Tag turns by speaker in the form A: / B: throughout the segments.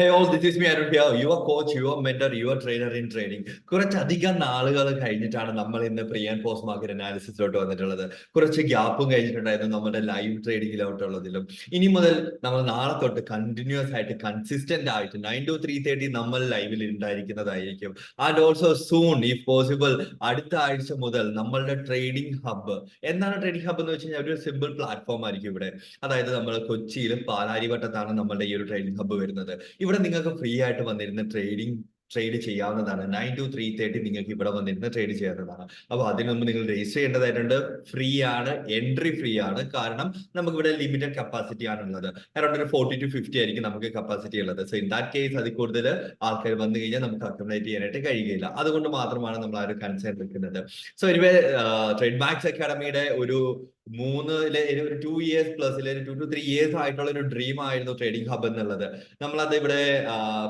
A: Hey all, this is me Arun here your coach, your mentor, your trainer in trading. കുറച്ചധികം നാളുകൾ കഴിഞ്ഞിട്ടാണ് നമ്മൾ ഇന്ന് പ്രീ ആൻഡ് പോസ്റ്റ് മാർക്കറ്റ് അനാലിസിസിലോട്ട് വന്നിട്ടുള്ളത്. കുറച്ച് ഗ്യാപ്പും കഴിഞ്ഞിട്ടുണ്ടായിരുന്നു നമ്മുടെ ലൈവ് ട്രേഡിങ്ങിലോട്ടുള്ളതിലും ഇനി മുതൽ നമ്മൾ നാളെ തൊട്ട് കണ്ടിന്യൂസ് ആയിട്ട് കൺസിസ്റ്റന്റ് ആയിട്ട് നയൻ ടു ത്രീ തേർട്ടി നമ്മൾ ലൈവിൽ ഉണ്ടായിരിക്കുന്നതായിരിക്കും. And also soon if possible അടുത്ത ആഴ്ച മുതൽ നമ്മളുടെ ട്രേഡിംഗ് ഹബ്ബ് എന്താണ് ട്രേഡിംഗ് ഹബ്ബ് എന്ന് വെച്ച് കഴിഞ്ഞാൽ ഒരു സിമ്പിൾ പ്ലാറ്റ്ഫോം ആയിരിക്കും ഇവിടെ. അതായത് നമ്മൾ കൊച്ചിയിലും പാലാരിവട്ടത്താണ് നമ്മളുടെ ഈ ഒരു ട്രേഡിംഗ് ഹബ്ബ് വരുന്നത്. ഇവിടെ നിങ്ങൾക്ക് ഫ്രീ ആയിട്ട് വന്നിരുന്ന ട്രേഡിംഗ് ട്രേഡ് ചെയ്യാവുന്നതാണ്. നയൻ ടു ത്രീ തേർട്ടി നിങ്ങൾക്ക് ഇവിടെ വന്നിരുന്ന് ട്രേഡ് ചെയ്യാവുന്നതാണ്. അപ്പോൾ അതിന് മുമ്പ് നിങ്ങൾ രജിസ്റ്റർ ചെയ്യേണ്ടതായിട്ടുണ്ട്. ഫ്രീ ആണ് എൻട്രി ഫ്രീ ആണ്. കാരണം നമുക്ക് ഇവിടെ ലിമിറ്റഡ് കപ്പാസിറ്റി ആണുള്ളത്. അറൗണ്ട് ഒരു ഫോർട്ടി ടു ഫിഫ്റ്റി ആയിരിക്കും നമുക്ക് കപ്പാസിറ്റി ഉള്ളത്. സോ ഇൻ ദാറ്റ് കേസ് അതിൽ കൂടുതൽ ആൾക്കാർ വന്നു കഴിഞ്ഞാൽ നമുക്ക് അക്കോമഡേറ്റ് ചെയ്യാനായിട്ട് കഴിയുകയില്ല. അതുകൊണ്ട് മാത്രമാണ് നമ്മൾ ആ ഒരു കൺസേൺ എടുക്കുന്നത് സോ എനിവേ ട്രേഡ് മാക്സ് അക്കാഡമിയുടെ ഒരു മൂന്നിലെ ഒരു ടു ഇയേഴ്സ് പ്ലസ് ഒരു ടു ടു ത്രീ ഇയേഴ്സ് ആയിട്ടുള്ള ഒരു ഡ്രീം ആയിരുന്നു ട്രേഡിംഗ് ഹബ് എന്നുള്ളത്. നമ്മൾ അത് ഇവിടെ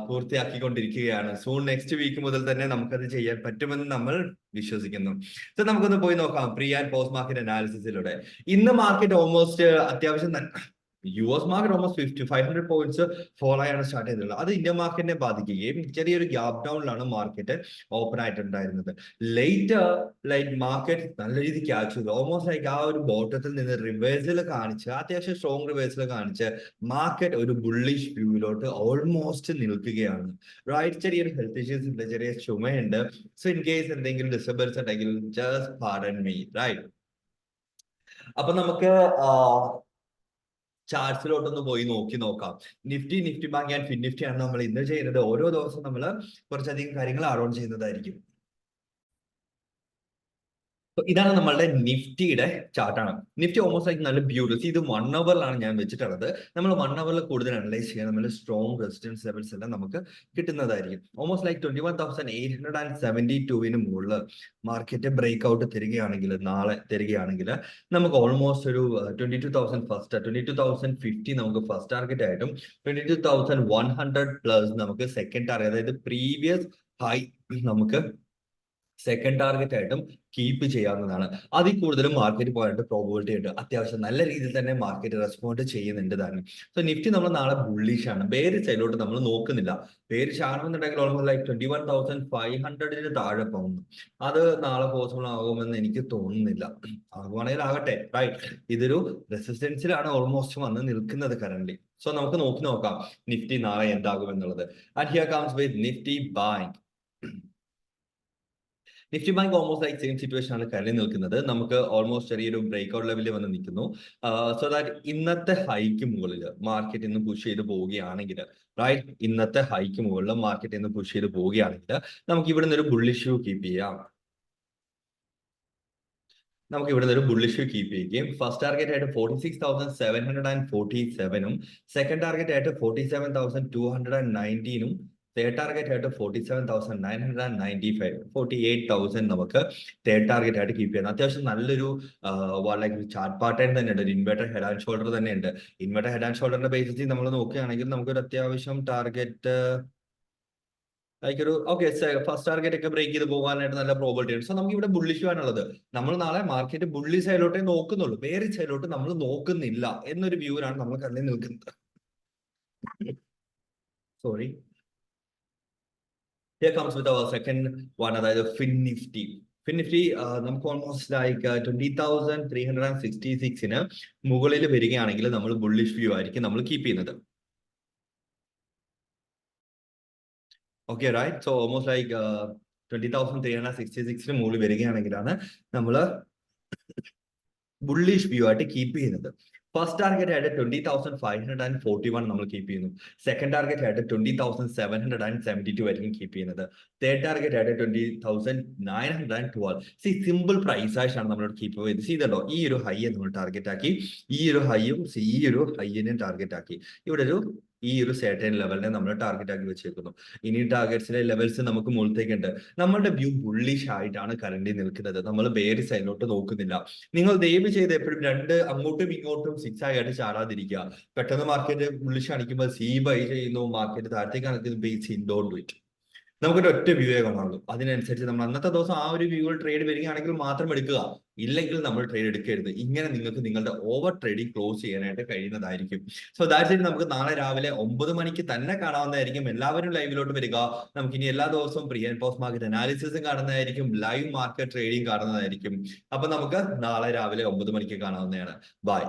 A: പൂർത്തിയാക്കിക്കൊണ്ടിരിക്കുകയാണ്. സൂൺ നെക്സ്റ്റ് വീക്ക് മുതൽ തന്നെ നമുക്കത് ചെയ്യാൻ പറ്റുമെന്ന് നമ്മൾ വിശ്വസിക്കുന്നു. സോ നമുക്കൊന്ന് പോയി നോക്കാം പ്രീ ആൻഡ് പോസ്റ്റ് മാർക്കറ്റ് അനാലിസിസിലൂടെ ഇന്ന് മാർക്കറ്റ് ഓൾമോസ്റ്റ് അത്യാവശ്യം U S market almost fifty five hundred points follow ആയാണ് സ്റ്റാർട്ട് ചെയ്തിട്ടുള്ളത്. അത് ഇന്ത്യൻ മാർക്കറ്റിനെ ബാധിക്കുകയും ചെറിയൊരു ഗ്യാപ് ഡൗണിലാണ് മാർക്കറ്റ് ഓപ്പൺ ആയിട്ടുണ്ടായിരുന്നത്. ലേറ്റ് ലൈക്ക് മാർക്കറ്റ് നല്ല രീതിക്ക് ക്യാച്ച് ചെയ്തു. ഓൾമോസ്റ്റ് ലൈക്ക് ആ ഒരു ബോട്ടത്തിൽ നിന്ന് റിവേഴ്സിൽ കാണിച്ച് അത്യാവശ്യം സ്ട്രോങ് റിവേഴ്സിൽ കാണിച്ച് മാർക്കറ്റ് ഒരു ബുള്ളിഷ് വ്യൂവിലോട്ട് ഓൾമോസ്റ്റ് നിൽക്കുകയാണ്. റൈറ്റ് ചെറിയൊരു ഹെൽത്ത് ഇഷ്യൂസ് ഉണ്ട് ചെറിയ ചുമയുണ്ട്. സോ ഇൻ കേസ് എന്തെങ്കിലും ഡിസ്റ്റർബൻസ് ഉണ്ടെങ്കിൽ ജസ്റ്റ് പാർഡൻ മീ റൈറ്റ് അപ്പൊ നമുക്ക് ചാർട്സിലോട്ടൊന്ന് പോയി നോക്കി നോക്കാം. Nifty Nifty bank and Fin Nifty ആണ് നമ്മൾ ഇന്ന് ചെയ്യുന്നത്. ഓരോ ദിവസവും നമ്മൾ കുറച്ചധികം കാര്യങ്ങൾ ആഡ് ഓൺ ചെയ്യുന്നതായിരിക്കും. ഇതാണ് നമ്മളുടെ നിഫ്റ്റിയുടെ ചാർട്ടാണ് നിഫ്റ്റി ഓൾമോസ്റ്റ് ലൈക്ക് നല്ല ബ്യൂട്ടിഫുൾ ഇത് വൺ അവറിലാണ് ഞാൻ വെച്ചിട്ടുള്ളത്. നമ്മൾ വൺ അവറിൽ കൂടുതൽ അനലൈസ് ചെയ്യാൻ നമ്മൾ സ്ട്രോങ് റെസിസ്റ്റൻസ് ലെവൽസ് എല്ലാം നമുക്ക് കിട്ടുന്നതായിരിക്കും. Almost like twenty one thousand eight hundred and seventy ടുവിന് മുകളിൽ മാർക്കറ്റ് ബ്രേക്ക് ഔട്ട് തരികയാണെങ്കിൽ നാളെ തരികയാണെങ്കിൽ നമുക്ക് ഓൾമോസ്റ്റ് ഒരു twenty two thousand first twenty two thousand fifty നമുക്ക് ഫസ്റ്റ് ടാർഗറ്റ് ആയിട്ടും twenty two thousand one hundred plus നമുക്ക് സെക്കൻഡ് ടാർഗറ്റ് അതായത് പ്രീവിയസ് ഹൈ നമുക്ക് സെക്കൻഡ് ടാർഗറ്റ് ആയിട്ടും കീപ്പ് ചെയ്യാവുന്നതാണ്. അതിൽ കൂടുതലും മാർക്കറ്റ് പോയിട്ട് പ്രോബിലിറ്റി ഉണ്ട് അത്യാവശ്യം നല്ല രീതിയിൽ തന്നെ മാർക്കറ്റ് റെസ്പോണ്ട് ചെയ്യുന്നുണ്ട് തന്നെ സോ നിഫ്റ്റി നമ്മൾ നാളെ ബുള്ളിഷ് ആണ്. വേറെ സൈഡിലോട്ട് നമ്മൾ നോക്കുന്നില്ല. വേറെ ആണെന്നുണ്ടെങ്കിൽ almost like twenty one thousand five ഹൺഡ്രഡിന് താഴെ പോകുന്നു. അത് നാളെ പോസിബിൾ ആകുമെന്ന് എനിക്ക് തോന്നുന്നില്ല. ആകുവാണെങ്കിൽ ആകട്ടെ റൈറ്റ് ഇതൊരു റെസിസ്റ്റൻസിലാണ് ഓൾമോസ്റ്റ് വന്ന് നിൽക്കുന്നത് കറന്റ് സോ നമുക്ക് നോക്കി നോക്കാം. നിഫ്റ്റി നാളെ എന്താകും എന്നുള്ളത് and here comes with Nifty bank Nifty bank almost like same situation ആണ് കരളി നിൽക്കുന്നത്. നമുക്ക് ഓൾമോസ്റ്റ് ചെറിയൊരു ബ്രേക്ക് ഔട്ട് ലെവലിൽ വന്ന് നിൽക്കുന്നു. സോ ദാറ്റ് ഇന്നത്തെ ഹൈക്ക് മുകളിൽ മാർക്കറ്റ് ഇന്ന് പുഷ് ചെയ്ത് പോവുകയാണെങ്കിൽ റൈറ്റ് ഇന്നത്തെ ഹൈക്ക് മുകളിൽ മാർക്കറ്റ് ഇന്ന് പുഷ് ചെയ്ത് പോവുകയാണെങ്കിൽ നമുക്ക് ഇവിടെ നിന്ന് ഒരു ബുള്ളിഷ്യൂ കീപ്പ് ചെയ്യാം. നമുക്ക് ഇവിടെ ഒരു ബുള്ളിഷ് കീപ്പ് ചെയ്യുകയും ഫസ്റ്റ് ടാർഗറ്റ് ആയിട്ട് forty six thousand seven hundred and forty സെവനും second target ആയിട്ട് forty seven thousand two hundred and നയന്റീനും third target ആയിട്ട് forty seven thousand nine hundred and ninety five forty eight thousand നമുക്ക് third target ആയിട്ട് keep ചെയ്യണം അത്യാവശ്യം നല്ലൊരു like chart pattern തന്നെയുണ്ട്. ഒരു inverter head and shoulder തന്നെയുണ്ട്. ഇൻവെർട്ടർ ഹെഡ് ആൻഡ് ഷോൾഡറിന്റെ ബേസിസിൽ നമ്മൾ നോക്കുകയാണെങ്കിൽ നമുക്കൊരു അത്യാവശ്യം ടാർഗറ്റ് ലൈക്ക് ഒരു ഓക്കെ ഫസ്റ്റ് ടാർഗറ്റ് ഒക്കെ ബ്രേക്ക് ചെയ്ത് പോകാനായിട്ട് നല്ല പ്രോബിലിറ്റി ഉണ്ട്. സോ നമുക്ക് ഇവിടെ ബുള്ളിഷ് ആണുള്ളത്. നമ്മൾ നാളെ മാർക്കറ്റ് ബുള്ളി സൈഡിലോട്ടേ നോക്കുന്നുള്ളൂ. വേറെ സൈഡിലോട്ട് നമ്മൾ നോക്കുന്നില്ല എന്നൊരു വ്യൂവിലാണ് നമ്മൾ കണ്ണിൽ നിൽക്കുന്നത്. Sorry here comes with our second one അതായത് ഫിൻ നിഫ്റ്റി നമുക്ക് almost like twenty thousand three hundred and sixty സിക്സിന് മുകളിൽ വരികയാണെങ്കിൽ നമ്മൾ ബുള്ളിഷ് വ്യൂ ആയിരിക്കും നമ്മൾ കീപ്പ് ചെയ്യുന്നത്. Okay right so almost like twenty thousand three hundred sixty സിക്സിന് മുകളിൽ വരികയാണെങ്കിലാണ് നമ്മൾ ബുള്ളിഷ് വ്യൂ ആയിട്ട് കീപ്പ് ചെയ്യുന്നത്. ഫസ്റ്റ് ടാർഗറ്റ് ആയിട്ട് twenty thousand five hundred and forty one നമ്മൾ കീപ്പ് ചെയ്യുന്നു. സെക്കൻഡ് ടാർഗറ്റ് ആയിട്ട് twenty thousand seven hundred and seventy two ആയിരിക്കും കീപ്പ് ചെയ്യുന്നത്. തേർഡ് ടാർഗറ്റ് ആയിട്ട് twenty thousand nine hundred and twelve C simple price ആയിട്ടാണ് നമ്മൾ keep ചെയ്ത് ചെയ്തല്ലോ ഈ ഒരു ഹൈ നമ്മൾ ടാർഗറ്റ് ആക്കി. ഈ ഒരു ഹൈയും ഈ ഒരു ഹൈയിനെയും ടാർഗറ്റ് ആക്കി. ഇവിടെ ഒരു ഈ ഒരു സേട്ടൻ ലെവലിനെ നമ്മൾ ടാർഗറ്റ് ആക്കി വെച്ചേക്കുന്നു. ഇനി ടാർഗറ്റ്സിലെ ലെവൽസ് നമുക്ക് മുകളിലേക്കുണ്ട്. നമ്മളുടെ വ്യൂ ബുള്ളിഷ് ആയിട്ടാണ് കറന്റ് നിൽക്കുന്നത്. നമ്മൾ വേറെ സൈഡിലോട്ട് നോക്കുന്നില്ല. നിങ്ങൾ ദയവ് ചെയ്ത് എപ്പോഴും രണ്ട് അങ്ങോട്ടും ഇങ്ങോട്ടും സിക്സ് ആയിട്ട് ചാടാതിരിക്കുക. പെട്ടെന്ന് മാർക്കറ്റ് ബുള്ളിഷ് കാണിക്കുമ്പോൾ സി ബൈ ചെയ്യുന്നു. മാർക്കറ്റ് താഴത്തേക്ക് കാണിക്കുന്നു base in don't do it നമുക്കൊരു ഒറ്റ വ്യൂവേ കാണുള്ളൂ. അതിനനുസരിച്ച് നമ്മൾ അന്നത്തെ ദിവസം ആ ഒരു വ്യൂവിൽ ട്രേഡ് വരികയാണെങ്കിൽ മാത്രം എടുക്കുക. ഇല്ലെങ്കിൽ നമ്മൾ ട്രേഡ് എടുക്കരുത്. ഇങ്ങനെ നിങ്ങൾക്ക് നിങ്ങളുടെ ഓവർ ട്രേഡിംഗ് ക്ലോസ് ചെയ്യാനായിട്ട് കഴിയുന്നതായിരിക്കും. സോ ഇറ്റ് നമുക്ക് നാളെ രാവിലെ ഒമ്പത് മണിക്ക് തന്നെ കാണാവുന്നതായിരിക്കും. എല്ലാവരും ലൈവിലോട്ട് വരിക. നമുക്ക് ഇനി എല്ലാ ദിവസവും പ്രീ ആൻഡ് പോസ്റ്റ് മാർക്കറ്റ് അനാലിസിസും കാണുന്നതായിരിക്കും. ലൈവ് മാർക്കറ്റ് ട്രേഡിംഗ് കാണുന്നതായിരിക്കും. അപ്പൊ നമുക്ക് നാളെ രാവിലെ ഒമ്പത് മണിക്ക് കാണാവുന്നതാണ്. ബൈ